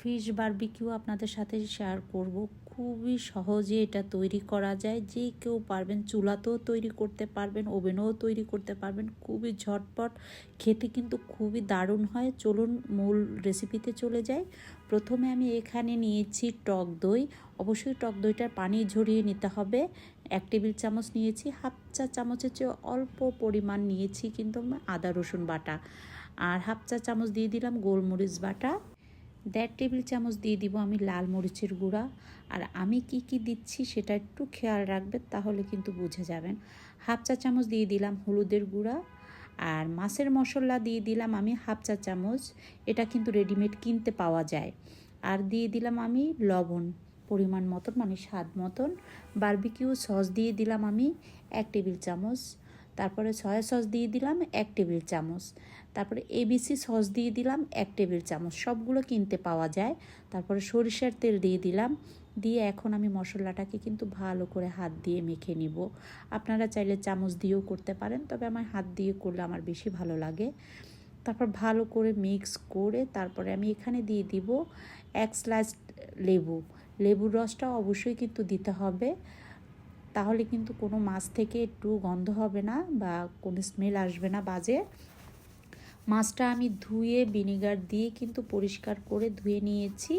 Fish barbecue আপনাদের সাথে share করব। খুবই সহজে এটা তৈরি করা যায়। যে কেউ পারবেন চুলাতেও তৈরি করতে পারবেন, ওভেনেও তৈরি করতে পারবেন। খুবই ঝটপট, খেতে কিন্তু খুবই দারুণ হয়। চলুন মূল রেসিপিতে চলে যাই। প্রথমে আমি এখানে নিয়েছি টক দই। অবশ্যই টক দইটার পানি ঝরিয়ে নিতে হবে। এক টেবিল চামচ নিয়েছি, হাফ চা চামচের চেয়ে অল্প পরিমাণ নিয়েছি কিন্তু আদা রসুন বাটা। আর হাফ চা চামচ দিয়ে দিলাম গোলমরিচ বাটা। দেড় টেবিল চামচ দিয়ে দিব আমি লাল মরিচের গুঁড়া। আর আমি কি কি দিচ্ছি সেটা একটু খেয়াল রাখবেন তাহলে কিন্তু বুঝে যাবেন। হাফ চা চামচ দিয়ে দিলাম হলুদের গুঁড়া। আর মাছের মশলা দিয়ে দিলাম আমি হাফ চা চামচ। এটা কিন্তু রেডিমেড কিনতে পাওয়া যায়। আর দিয়ে দিলাম আমি লবণ, পরিমাণ মতন মানে স্বাদ মতন। বারবিকিউ সস দিয়ে দিলাম আমি এক টেবিল চামচ। তারপরে সয়া সস দিয়ে দিলাম এক টেবিল চামচ। তারপরে এবিসি সস দিয়ে দিলাম এক টেবিল চামচ। সবগুলো কিনতে পাওয়া যায়। তারপরে সরিষার তেল দিয়ে দিলাম। দিয়ে এখন আমি মশলাটাকে কিন্তু ভালো করে হাত দিয়ে মেখে নিব। আপনারা চাইলে চামচ দিয়েও করতে পারেন, তবে আমার হাত দিয়ে করলে আমার বেশি ভালো লাগে। তারপর ভালো করে মিক্স করে তারপরে আমি এখানে দিয়ে দিব এক স্লাইস লেবু। লেবুর রসটা অবশ্যই কিন্তু দিতে হবে। তাহলে কিন্তু কোনো মাছ থেকে একটু গন্ধ হবে না বা কোনো স্মেল আসবে না বাজে। মাছটা আমি ধুয়ে ভিনিগার দিয়ে কিন্তু পরিষ্কার করে ধুয়ে নিয়েছি।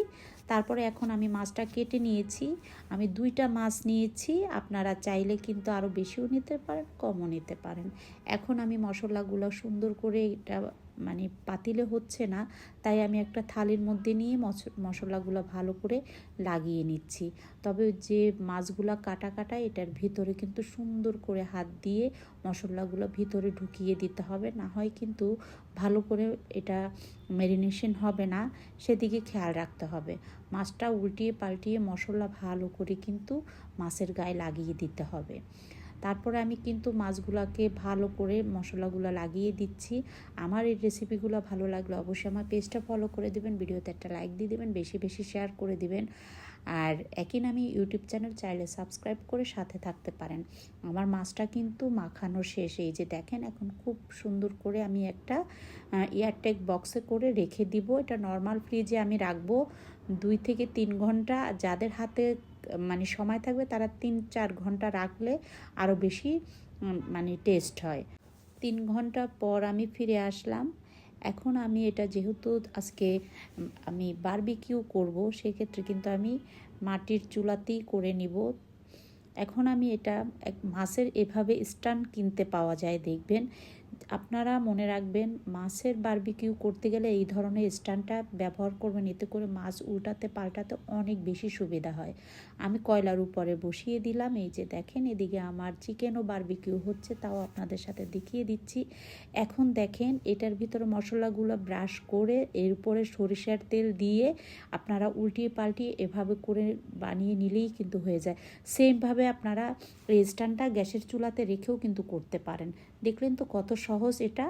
তারপরে এখন আমি মাছটা কেটে নিয়েছি। আমি দুইটা মাছ নিয়েছি। আপনারা চাইলে কিন্তু আরও বেশিও নিতে পারেন, কমও নিতে পারেন। এখন আমি মশলাগুলো সুন্দর করে এটা মানে পাতিলে হচ্ছে না, তাই আমি একটা থালির মধ্যে নিয়ে মশলাগুলো ভালো করে লাগিয়ে নিচ্ছি। তবে যে মাছগুলো কাটা কাটা, এটার ভিতরে কিন্তু সুন্দর করে হাত দিয়ে মশলাগুলো ভিতরে ঢুকিয়ে দিতে হবে। না হয় কিন্তু ভালো করে এটা ম্যারিনেশন হবে না, সেদিকে খেয়াল রাখতে হবে। মাছটা উল্টিয়ে পাল্টিয়ে মশলা ভালো করে কিন্তু মাছের গায়ে লাগিয়ে দিতে হবে। তারপরে আমি কিন্তু মাছগুলোকে ভালো করে মশলাগুলো লাগিয়ে দিচ্ছি। আমার এই রেসিপিগুলো ভালো লাগলে অবশ্যই আমার পেজটা ফলো করে দেবেন ভিডিওতে একটা লাইক দিয়ে দেবেন, বেশি বেশি শেয়ার করে দিবেন। আর একই নামে ইউটিউব চ্যানেল চাইলে সাবস্ক্রাইব করে সাথে থাকতে পারেন। আমার মাছটা কিন্তু মাখানো শেষ। এই যে দেখেন, এখন খুব সুন্দর করে আমি একটা এয়ারটেক বক্সে করে রেখে দিব। এটা নর্মাল ফ্রিজে আমি রাখব দুই থেকে তিন ঘণ্টা। যাদের হাতে মানে সময় থাকবে তারা তিন চার ঘণ্টা রাখলে আরও বেশি মানে টেস্ট হয়। তিন ঘণ্টা পর আমি ফিরে আসলাম। এখন আমি এটা যেহেতু আজকে আমি বারবিকিউ করব, সেক্ষেত্রে কিন্তু আমি মাটির চুলাতেই করে নিব। এখন আমি এটা এক মাছের এভাবে স্ট্যান্ড কিনতে পাওয়া যায়, দেখবেন। আপনারা মনে রাখবেন, মাছের বারবিকিউ করতে গেলে এই ধরনের স্ট্যান্ডটা ব্যবহার করবেন, এতে করে মাছ উল্টাতে পাল্টাতে অনেক বেশি সুবিধা হয়। আমি কয়লার উপরে বসিয়ে দিলাম, এই যে দেখেন, এদিকে আমার চিকেনও বারবিকিউ হচ্ছে, তাও আপনাদের সাথে দেখিয়ে দিচ্ছি। এখন দেখেন, এটার ভিতরে মশলাগুলো ব্রাশ করে, এর উপরে সরিষার তেল দিয়ে আপনারা উল্টিয়ে পাল্টিয়ে এভাবে করে বানিয়ে নিলেই কিন্তু হয়ে যায়। সেমভাবে আপনারা এই স্ট্যান্ডটা গ্যাসের চুলাতে রেখেও কিন্তু করতে পারেন। দেখলেন তো কত সহজ এটা।